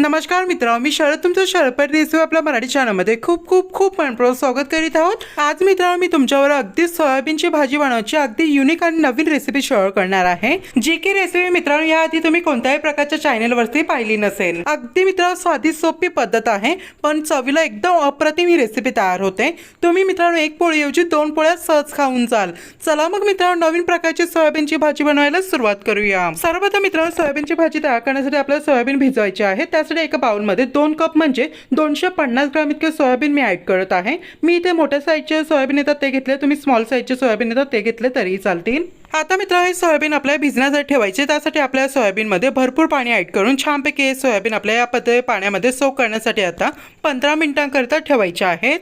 नमस्कार मित्र मी शरद तुमचं शरद रेसिपी आपल्या मराठी चॅनलमध्ये खूप खूप खूप मनपूर्वक स्वागत करीत आहोत. आज मित्र मी तुमच्यावर अगदी सोयाबीनची भाजी बनवायची अगदी युनिक आणि नवीन रेसिपी शेअर करणार आहे. जी की रेसिपी मित्रांनो याआधी तुम्ही कोणत्याही प्रकारच्या चॅनेलवरती पाहिली नसेल. अगदी मित्र साधी सोपी पद्धत आहे पण चवीला एकदम अप्रतिम ही रेसिपी तयार होते. तुम्ही मित्रांनो एक पोळीऐवजी दोन पोळ्या सहज खाऊन जाल. चला मग मित्रांनो नवीन प्रकारची सोयाबीनची भाजी बनवायला सुरुवात करूया. सर्वप्रथम मित्रांनो सोयाबीनची भाजी तयार करण्यासाठी आपल्याला सोयाबीन भिजवायची आहे. त्यासाठी एका बाउलमध्ये दोन कप म्हणजे दोनशे पन्नास ग्राम इतके सोयाबीन मी ऍड करत आहे. मी इथे मोठ्या साईजचे सोयाबीन येतात ते घेतले तुम्ही स्मॉल साईजचे सोयाबीन येतात ते घेतले तरीही चालतील. आता मित्र हे सोयाबीन आपल्याला भिजण्यासाठी ठेवायचे त्यासाठी आपल्या सोयाबीनमध्ये भरपूर पाणी ऍड करून छानपैकी हे सोयाबीन आपल्या या पद्धती पाण्यामध्ये सोक करण्यासाठी आता पंधरा मिनिटांकरिता ठेवायचे आहेत.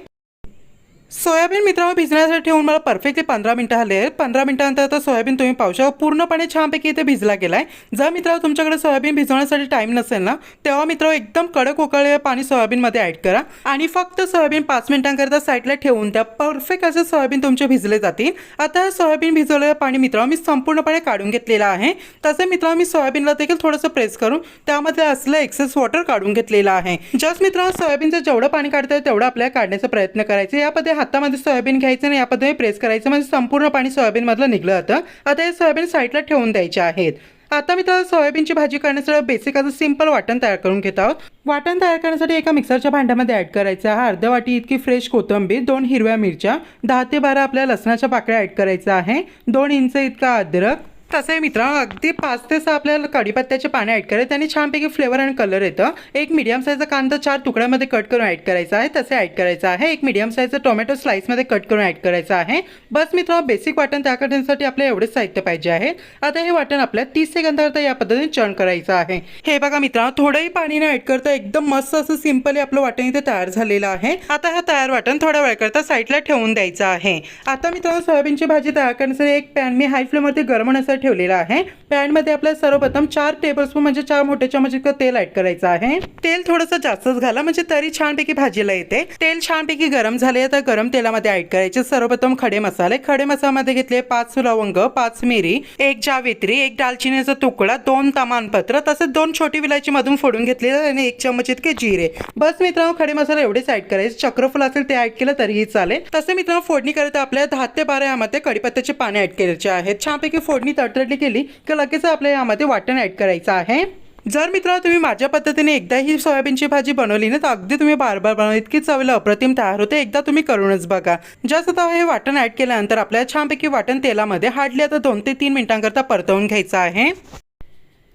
सोयाबीन मित्रांनो भिजण्यासाठी ठेवून मला परफेक्टली पंधरा मिनटं आले आहेत. पंधरा मिनटानंतर आता सोयाबीन तुम्ही पाहू शकता. पूर्णपणे छानपैकी इथे भिजला गेला आहे जर मित्रांनो तुमच्याकडे सोयाबीन भिजवण्यासाठी टाईम नसेल ना तेव्हा मित्र एकदम कडक उकळलेलं पाणी सोयाबीनमध्ये ॲड करा. आणि फक्त सोयाबीन पाच मिनिटांकरता साईडला ठेवून द्या. परफेक्ट असे सोयाबीन तुमचे भिजले जातील. आता सोयाबीन भिजवलेलं पाणी मित्रांनो मी संपूर्णपणे काढून घेतलेलं आहे. तसे मित्रांनो मी सोयाबीनला देखील थोडंसं प्रेस करून त्यामध्ये असलं एक्सेस वॉटर काढून घेतलेलं आहे. जस्ट मित्रांनो सोयाबीनचं जेवढं पाणी काढतं तेवढं आपल्याला काढण्याचा प्रयत्न करायचा या पद्धती हातामध्ये सोयाबीन घ्यायचं आणि या पद्धतीने प्रेस करायचं. म्हणजे संपूर्ण पाणी सोयाबीनमधलं निघलं जातं आता हे सोयाबीन साईडला ठेवून द्यायचे आहेत. आता मी तर सोयाबीनची भाजी करण्यासाठी बेसिक असं सिंपल वाटण तयार करून घेत आहोत. वाटण तयार करण्यासाठी एका मिक्सरच्या भांड्यामध्ये ॲड करायचं आहे. अर्ध्या वाटी इतकी फ्रेश कोथिंबीर दोन हिरव्या मिरच्या दहा ते बारा आपल्या लसणाच्या पाकळ्या ॲड करायचं आहे. दोन इंच इतका अद्रक तसे मित्रांनो अगदी पाच ते सहा आपल्याला कढीपत्त्याचे पाणी ॲड करायचे. आणि छानपैकी फ्लेवर आणि कलर येतं. एक मीडियम साईजचा कांदा चार तुकड्यामध्ये कट करून ॲड करायचा आहे. तसे ॲड करायचं आहे. एक मीडियम साईजचा टोमॅटो स्लाईसमध्ये कट करून ॲड करायचा आहे. बस मित्रांनो बेसिक वाटण त्या करण्यासाठी आपल्याला एवढेच साहित्य पाहिजे आहे. आता हे वाटण आपल्याला तीस सेकंदाकरता या पद्धतीने चर्न करायचं आहे. हे बघा मित्रांनो थोडंही पाणीने ॲड करता एकदम मस्त असं सिंपली आपलं वाटण इथे तयार झालेलं आहे. आता हा तयार वाटण थोड्या वेळकरता साईडला ठेवून द्यायचं आहे. आता मित्रांनो सोयाबीनची भाजी तयार करण्यासाठी एक पॅन मी हाय फ्लेमवरती गरम होण्यासाठी ठेवलेला आहे. पॅनमध्ये आपल्याला सर्वप्रथम चार टेबलस्पून म्हणजे चार मोठे म्हणजे चमच इतकं तेल ऍड करायचं आहे. तेल थोडंसं जास्तच घाला म्हणजे तरी छानपैकी भाजीला येते. तेल छानपैकी गरम झाले तर गरम तेलामध्ये ऍड करायचे. सर्वप्रथम खडे मसाले. खडे मसाल्यामध्ये घेतले पाच लवंग पाच मिरी एक जावेत्री एक दालचिनीचा तुकडा दोन तमानपत्र तसेच दोन छोटी विलायची मधून फोडून घेतलेले आणि एक चमच इतके जिरे. बस मित्रांनो खडे मसाले एवढेच ऍड करायचे. चक्रफूल असेल ते ऍड केलं तरीही चालेल. तसे मित्रांनो फोडणी करता आपल्याला दहा ते बारा यामध्ये कडीपत्त्याचे पाणी ऍड केलेचे आहेत. छानपैकी फोडणी तडतडली केली की लगेच आपल्या यामध्ये वाटण ॲड करायचं आहे. जर मित्रांनो तुम्ही माझ्या पद्धतीने एकदा ही सोयाबीनची भाजी बनवली ना तर अगदी तुम्ही बार बार बनव इतकी चवीला अप्रतिम तयार होते. एकदा तुम्ही करूनच बघा. जसं आता हे वाटण ॲड केल्यानंतर आपल्याला छानपैकी वाटण तेलामध्ये हार्डली आता दोन ते तीन मिनिटांकरता परतवून घ्यायचं आहे.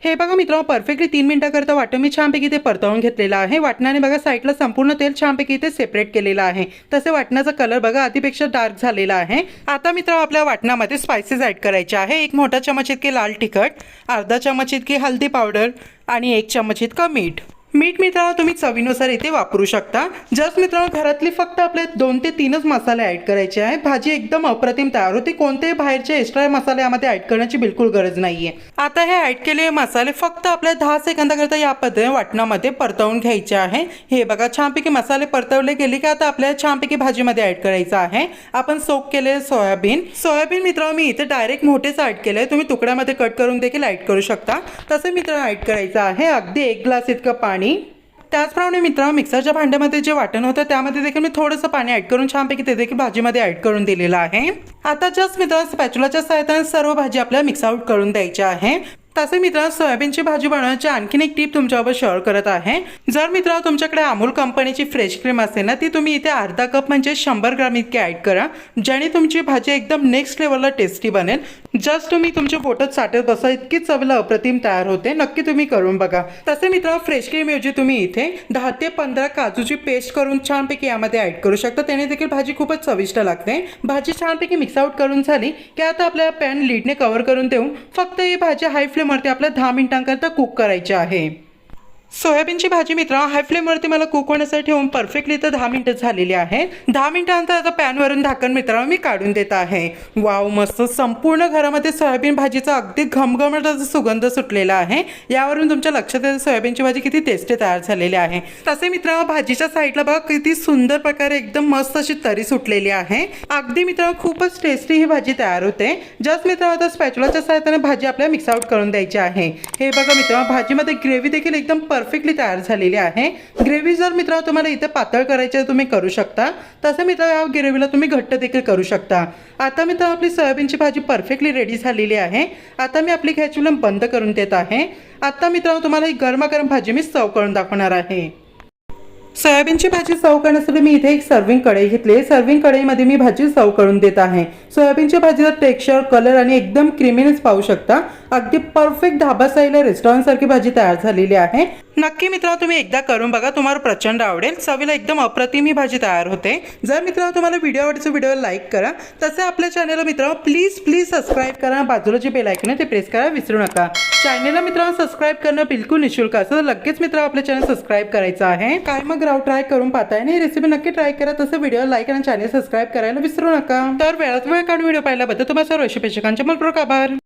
हे बघा मित्रांनो परफेक्टली तीन मिनिटाकरता वाटण मी छानपैकी ते परतवून घेतलेलं आहे. वाटणाने बघा साईडला संपूर्ण तेल छानपैकी इथे सेपरेट केलेलं आहे. तसे वाटणाचा कलर बघा आधीपेक्षा डार्क झालेला आहे. आता मित्रांनो आपल्या वाटणामध्ये स्पायसेस ॲड करायचे आहे. एक मोठा चमच इतके लाल तिखट अर्धा चमच इतकी हल्दी पावडर आणि एक चमच इतकं मीठ. मीठ मित्रांनो तुम्ही चवीनुसार इथे वापरू शकता. जस्ट मित्रांनो घरातली फक्त आपले दोन ते तीनच मसाले ऍड करायचे आहे. भाजी एकदम अप्रतिम तयार होते. कोणतेही बाहेरचे एक्स्ट्रा मसाले यामध्ये ऍड करण्याची बिलकुल गरज नाहीये. आता हे ऍड केलेले मसाले फक्त आपल्या दहा सेकंदाकरता या पद्धतीने वाटणामध्ये परतवून घ्यायचे आहे. हे बघा छानपैकी मसाले परतवले गेले की आता आपल्याला छानपैकी भाजीमध्ये ऍड करायचं आहे. आपण सोप केले सोयाबीन. सोयाबीन मित्रांनो मी इथे डायरेक्ट मोठेच ऍड केले तुम्ही तुकड्यामध्ये कट करून देखील ऍड करू शकता. तसे मित्रांनो ऍड करायचं आहे. अगदी एक ग्लास इतकं पाणी त्याचप्रमाणे मित्रांनो मिक्सरच्या भांड्यामध्ये जे वाटण होतं त्यामध्ये देखील मी थोडंसं पाणी ऍड करून छानपैकी ते देखील भाजीमध्ये ऍड करून दिलेलं आहे. आता जस्ट मित्रांनो स्पॅच्युलाच्या सहाय्याने सर्व भाजी आपल्याला मिक्स आउट करून द्यायची आहे. तसे मित्रांनो सोयाबीनची भाजी बनवण्याची आणखीन एक टीप तुमच्यावर शेअर करत आहे. जर मित्रांनो तुमच्याकडे अमूल कंपनीची फ्रेश क्रीम असेल ना ती तुम्ही इथे अर्धा कप म्हणजे शंभर ग्राम इतकी ॲड करा ज्याने तुमची भाजी एकदम नेक्स्ट लेवलला टेस्टी बनेल. जस्ट तुम्ही तुमच्या पोटात साठत बसा इतकी चवीला अप्रतिम तयार होते. नक्की तुम्ही करून बघा. तसे मित्रांनो फ्रेश क्रीमऐवजी तुम्ही इथे दहा ते पंधरा काजूची पेस्ट करून छानपैकी यामध्ये ॲड करू शकता. त्याने देखील भाजी खूपच चविष्ट लागते. भाजी छानपैकी मिक्स आउट करून झाली की आता आपल्या पॅन लीडने कव्हर करून देऊन फक्त ही भाजी हाय फ्लेमवरती आपल्या दहा मिनिटांकरता कुक करायचे आहे. सोयाबीनची भाजी मित्र हाय फ्लेमवरती मला कुक होण्यासाठी ठेवून परफेक्टली तर दहा मिनिटं झालेली आहे. दहा मिनटानंतर आता पॅनवरून झाकण मित्रांनो मी काढून देत आहे. वाव मस्त. संपूर्ण घरामध्ये सोयाबीन भाजीचा अगदी घमघमट सुगंध सुटलेला आहे. यावरून तुमच्या लक्षात येतं सोयाबीनची भाजी किती टेस्टी तयार झालेली आहे. तसे मित्रांनो भाजीच्या साईडला बघा किती सुंदर प्रकारे एकदम मस्त अशी तरी सुटलेली आहे. अगदी मित्रांनो खूपच टेस्टी ही भाजी तयार होते. जस्ट मित्रांनो आता स्पॅच्युलाच्या सहायताने भाजी आपल्याला मिक्स आउट करून द्यायची आहे. हे बघा मित्रांनो भाजीमध्ये ग्रेव्ही देखील एकदम परफेक्टली तयार झालेली आहे. ग्रेव्ही जर मित्र तुम्हाला इथे पातळ करायची आहे तुम्ही करू शकता. तसं मित्र या ग्रेव्हीला तुम्ही घट्ट देखील करू शकता. आता मित्र आपली सोयाबीनची भाजी परफेक्टली रेडी झालेली आहे. आता मी आपली गॅस बंद करून देत आहे. आता मित्रांनो तुम्हाला ही गरमागरम भाजी मी सर्व करून दाखवणार आहे. सोयाबीनची भाजी सर्व करण्यासाठी मी इथे एक सर्विंग कढई घेतली. सर्विंग कढईमध्ये मी भाजी सर्व करून देत आहे. सोयाबीनची भाजीचा टेक्स्चर कलर आणि एकदम क्रिमिनच पाहू शकता. अगदी परफेक्ट धाबा साईला रेस्टॉरंट सारखी भाजी तयार झालेली आहे. नक्की मित्रांनो तुम्ही एकदा करून बघा. तुम्हाला प्रचंड आवडेल. चवीला एकदम अप्रतिम ही भाजी तयार होते. जर मित्रांनो तुम्हाला व्हिडिओ आवडतो व्हिडिओ लाईक करा. तसे आपल्या चॅनलला मित्र प्लीज प्लीज सबस्क्राईब करा. बाजूला जे बेल ऐकून ते प्रेस करा. विसरू नका. चॅनलला मित्रांनो सबस्क्राईब करणं बिलकुल निशुल्क असं तर लगेच मित्र आपलं चॅनल सबस्क्राईब करायचं आहे. काय मग राव ट्राय करून पाहताय? आणि रेसिपी नक्की ट्राय करा. तसं व्हिडिओ लाईक आणि चॅनल सबस्क्राईब करायला विसरू नका. तर वेळात वेळ काढून व्हिडिओ पाहिल्याबद्दल तुम्हाला सर्व शुभेच्छकांचे मनपूर्वक आभार